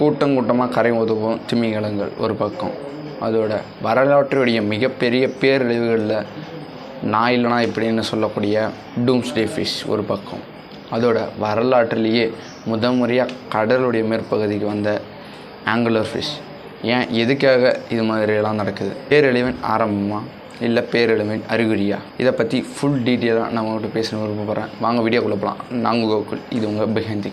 கூட்டம் கூட்டமாக கரை ஒதுவும் திமிங்கலங்கள் ஒரு பக்கம். அதோட வரலாற்றுடைய மிகப்பெரிய பேரழிவுகளில் நான் இல்லைனா இப்படின்னு சொல்லக்கூடிய டூம்ஸ்டே ஃபிஷ் ஒரு பக்கம். அதோட வரலாற்றிலேயே முத முறையாக கடலுடைய மேற்பகுதிக்கு வந்த ஆங்குலர் ஃபிஷ் ஏன்? எதுக்காக இது மாதிரியெல்லாம் நடக்குது? பேரழிவின் ஆரம்பமா? இல்லை பேரழிவின் அறிகுறியா? இதை பற்றி ஃபுல் டீட்டெயிலாக நான் உங்கள்கிட்ட பேசணும் விருப்பப்படுறேன். வாங்க வீடியோ போகலாம் நாங்கள் கோகுல் இது உங்கள் பிஹைண்ட்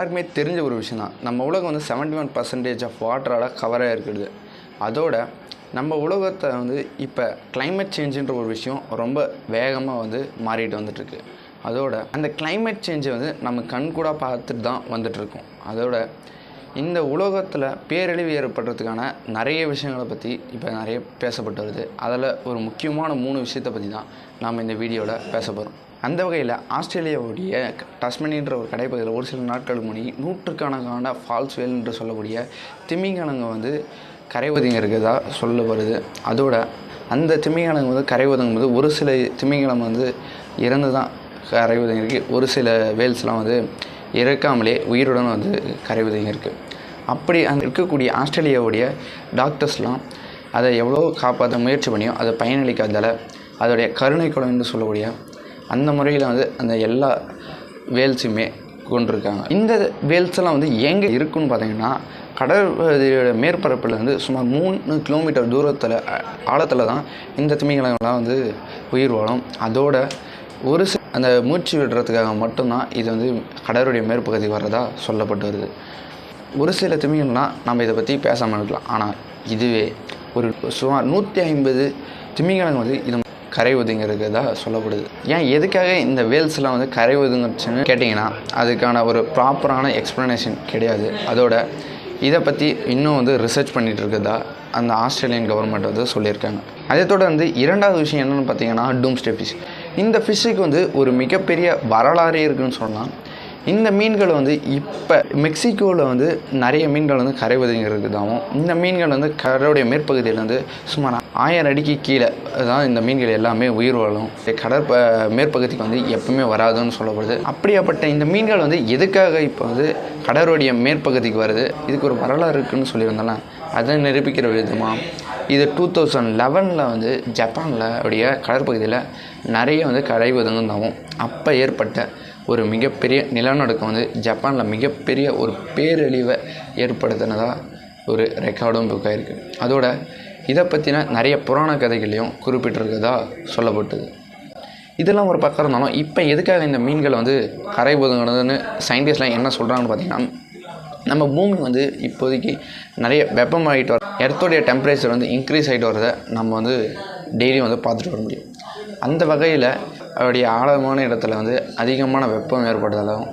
எல்லாருக்குமே தெரிஞ்ச ஒரு விஷயம் தான் நம்ம உலகம் வந்து 71% ஒன் பர்சன்டேஜ் ஆஃப் வாட்டரால் கவராக இருக்குது அதோட நம்ம உலகத்தை வந்து இப்போ கிளைமேட் சேஞ்சுன்ற ஒரு விஷயம் ரொம்ப வேகமாக வந்து மாறிட்டு வந்துட்டுருக்கு. அதோட அந்த கிளைமேட் சேஞ்சை வந்து நம்ம கண் கூட பார்த்துட்டு தான் வந்துட்டுருக்கோம். அதோட இந்த உலகத்தில் பேரழிவு ஏற்படுறதுக்கான நிறைய விஷயங்களை பற்றி இப்போ நிறைய பேசப்பட்டு வருது. அதில் ஒரு முக்கியமான மூணு விஷயத்தை பற்றி தான் நாம் இந்த வீடியோவில் பேச போகிறோம் அந்த வகையில் ஆஸ்திரேலியாவுடைய டஸ்மனின்ற ஒரு கடைப்பகுதியில் ஒரு சில நாட்களுக்கு முடி நூற்றுக்கணக்கான ஃபால்ஸ் வேல் என்று சொல்லக்கூடிய திமிங்கலங்க வந்து கரை ஒதுங்க இருக்கிறதா சொல்லப்படுது. அதோட அந்த திமிங்கலங்க வந்து கரை ஒதுங்கும் போது ஒரு சில திமிங்கலம் வந்து இறந்து தான் கரை ஒதுங்கிருக்கு ஒரு சில வேல்ஸ்லாம் வந்து இறக்காமலே உயிருடன் வந்து கரை ஒதுங்கியிருக்கு அப்படி அங்கே இருக்கக்கூடிய ஆஸ்திரேலியாவுடைய டாக்டர்ஸ்லாம் அதை எவ்வளோ காப்பாற்ற முயற்சி பண்ணியோ அதை பயனளிக்காததால் அதோடைய கருணை குளம் என்று சொல்லக்கூடிய அந்த முறையில் வந்து அந்த எல்லா வேல்ஸுமே கொண்டிருக்காங்க. இந்த வேல்ஸ் எல்லாம் வந்து எங்கே இருக்குன்னு பார்த்தீங்கன்னா கடற்பகுதியோட மேற்பரப்பில் வந்து சுமார் மூணு கிலோமீட்டர் தூரத்தில் ஆழத்தில் தான் இந்த திமிங்கலங்கள்லாம் வந்து உயிர் வாழும். அதோட ஒரு சில அந்த மூச்சு விடுறதுக்காக மட்டும்தான் இது வந்து கடலுடைய மேற்பகுதி வர்றதா சொல்லப்பட்டு வருது. ஒரு சில திமிங்கலாம் நம்ம இதை பற்றி பேசாமல் இருக்கலாம். ஆனால் இதுவே ஒரு சுமார் நூற்றி ஐம்பது திமிங்கலங்கள் வந்து இது கரை ஒதுங்கிறதா சொல்லப்படுது. ஏன் எதுக்காக இந்த வேல்ஸ்லாம் வந்து கரை ஒதுங்குச்சுன்னு கேட்டிங்கன்னா அதுக்கான ஒரு ப்ராப்பரான எக்ஸ்ப்ளனேஷன் கிடையாது. அதோட இதை பற்றி இன்னும் வந்து ரிசர்ச் பண்ணிகிட்டு இருக்கிறதா அந்த ஆஸ்திரேலியன் கவர்மெண்ட் வந்து சொல்லியிருக்காங்க. அதை தொடர்ந்து இரண்டாவது விஷயம் என்னென்னு பார்த்தீங்கன்னா டூம்ஸ்டே ஃபிஷ் இந்த ஃபிஷ்ஷுக்கு வந்து ஒரு மிகப்பெரிய வரலாறே இருக்குன்னு சொல்லலாம் இந்த மீன்கள் வந்து இப்போ மெக்சிகோவில் வந்து நிறைய மீன்கள் வந்து கரை ஒதுங்கி இந்த மீன்கள் வந்து கடலுடைய மேற்பகுதியில் வந்து சுமார் ஆயிரம் அடிக்கு கீழே தான் இந்த மீன்கள் எல்லாமே உயிர் வாழும். கடற்ப மேற்பகுதிக்கு வந்து எப்பவுமே வராதுன்னு சொல்லப்படுது. அப்படியாப்பட்ட இந்த மீன்கள் வந்து எதுக்காக இப்போ வந்து கடலுடைய மேற்பகுதிக்கு வருது? இதுக்கு ஒரு வரலாறு இருக்குன்னு சொல்லியிருந்தால அதை நிரூபிக்கிற விதமாக இது டூ தௌசண்ட் லெவனில் வந்து ஜப்பானில் உடைய கடற்பகுதியில் நிறைய வந்து கரை ஒதுங்குந்தாவும் அப்போ ஏற்பட்ட ஒரு மிகப்பெரிய நிலநடுக்கம் வந்து ஜப்பானில் மிகப்பெரிய ஒரு பேரழிவை ஏற்படுத்தினதாக ஒரு ரெக்கார்டும் புக் ஆகிருக்கு அதோட இதை பற்றின நிறைய புராண கதைகளையும் குறிப்பிட்டிருக்கதா சொல்லப்பட்டது. இதெல்லாம் ஒரு பக்கம் இருந்தாலும் இப்போ எதுக்காக இந்த மீன்கள் வந்து கரை ஒதுங்கினதுன்னு சயின்டிஸ்ட்லாம் என்ன சொல்கிறாங்கன்னு பார்த்தீங்கன்னா நம்ம பூமி வந்து இப்போதைக்கு நிறைய வெப்பமாகிட்டு வர எர்த்தோடைய டெம்பரேச்சர் வந்து இன்க்ரீஸ் ஆகிட்டு வரதை நம்ம வந்து டெய்லியும் வந்து பார்த்துட்டு வர முடியும். அந்த வகையில் அவருடைய ஆழமான இடத்துல வந்து அதிகமான வெப்பம் ஏற்படுறதாலும்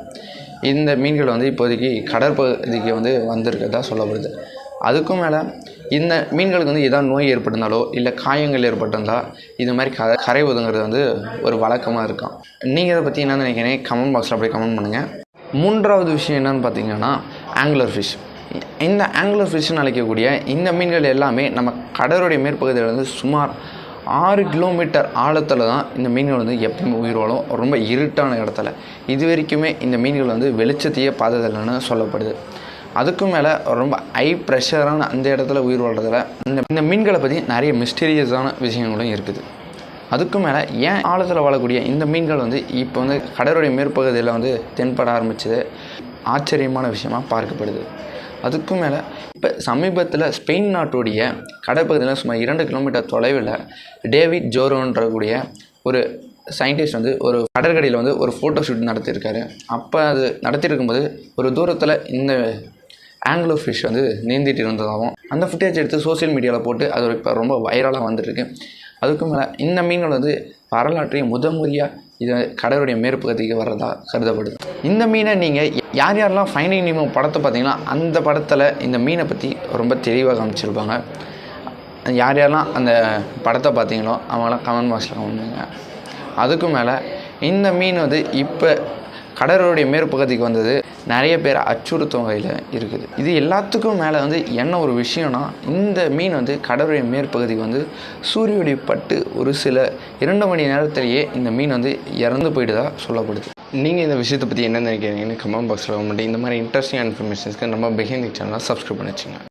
இந்த மீன்கள் வந்து இப்போதைக்கு கடற்பகுதிக்கு வந்து வந்திருக்கதா சொல்லப்படுது. அதுக்கும் மேலே இந்த மீன்களுக்கு வந்து எதாவது நோய் ஏற்பட்டிருந்தாலோ இல்லை காயங்கள் ஏற்பட்டிருந்தால் இது மாதிரி க கரை ஒதுங்கிறது வந்து ஒரு வழக்கமாக இருக்கும். நீங்கள் இதை பற்றி என்ன நினைக்கிறீங்க? கமெண்ட் பாக்ஸில் அப்படியே கமெண்ட் பண்ணுங்கள் மூன்றாவது விஷயம் என்னென்னு பார்த்தீங்கன்னா ஆங்குலர் ஃபிஷ் இந்த ஆங்குலர் ஃபிஷ்னு அழைக்கக்கூடிய இந்த மீன்கள் எல்லாமே நம்ம கடலுடைய மேற்பகுதியில் வந்து சுமார் ஆறு கிலோமீட்டர் ஆழத்தில் தான் இந்த மீன்கள் வந்து எப்பவுமே உயிர் வாழும். ரொம்ப இருட்டான இடத்துல. இது வரைக்குமே இந்த மீன்கள் வந்து வெளிச்சத்தையே பார்த்ததில்லைன்னு சொல்லப்படுது. அதுக்கும் மேலே ரொம்ப ஹை ப்ரெஷரான அந்த இடத்துல உயிர் வாழ்றதுல இந்த இந்த மீன்களை பற்றி நிறைய மிஸ்டீரியஸான விஷயங்களும் இருக்குது. அதுக்கும் மேலே ஏன் ஆழத்தில் வாழக்கூடிய இந்த மீன்கள் வந்து இப்போ வந்து கடலுடைய மேற்பகுதியில் வந்து தென்பட ஆரம்பிச்சது? ஆச்சரியமான விஷயமா பார்க்கப்படுது. அதுக்கும் மேலே இப்போ சமீபத்தில் ஸ்பெயின் நாட்டுடைய கடற்பகுதியில் சுமார் இரண்டு கிலோமீட்டர் தொலைவில் டேவிட் ஜோரோன்றக்கூடிய ஒரு சயின்டிஸ்ட் வந்து ஒரு கடற்கடையில் வந்து ஒரு ஃபோட்டோ ஷூட் நடத்தியிருக்காரு. அப்போ அது நடத்தியிருக்கும்போது ஒரு தூரத்தில் இந்த ஆங்கிலோ ஃபிஷ் வந்து நீந்திட்டு இருந்ததாகவும் அந்த ஃபுட்டேஜ் எடுத்து சோஷியல் மீடியாவில் போட்டு அது இப்போ ரொம்ப வைரலாக வந்துட்டுருக்கு அதுக்கும் மேலே இந்த மீன்கள் வந்து வரலாற்றையும் முதன்முறையாக இது கடவுளுடைய மேற்பகுதிக்கு வர்றதா கருதப்படுது. இந்த மீனை நீங்கள் யார் யாரெல்லாம் ஃபைனிங் நீமோ படத்தை பார்த்தீங்கன்னா அந்த படத்தில் இந்த மீனை பற்றி ரொம்ப தெளிவாக காமிச்சிருப்பாங்க. யார் யாரெல்லாம் அந்த படத்தை பார்த்தீங்களோ அவங்களாம் கமெண்ட் பாக்ஸில் கமெண்ட் பண்ணுங்க அதுக்கும் மேலே இந்த மீன் வந்து இப்போ கடலுடைய மேற்பகுதிக்கு வந்தது. நிறைய பேர் அச்சுறுத்தும் வகையில் இருக்குது. இது எல்லாத்துக்கும் மேலே வந்து என்ன ஒரு விஷயம்னா இந்த மீன் வந்து கடலுடைய மேற்பகுதிக்கு வந்து சூரிய பட்டு ஒரு சில இரண்டு மணி நேரத்திலேயே இந்த மீன் வந்து இறந்து போயிடுதா சொல்லப்படுது. நீங்கள் இந்த விஷயத்தை பற்றி என்ன நினைக்கிறீங்கன்னு கமெண்ட் பாக்ஸில் கமெண்ட் இந்த மாதிரி இன்ட்ரெஸ்டிங் இன்ஃபர்மேஷன்ஸ்க்கு நம்ம பிஹைண்ட் சேனலாக சப்ஸ்கிரைப் பண்ணி வச்சுங்க.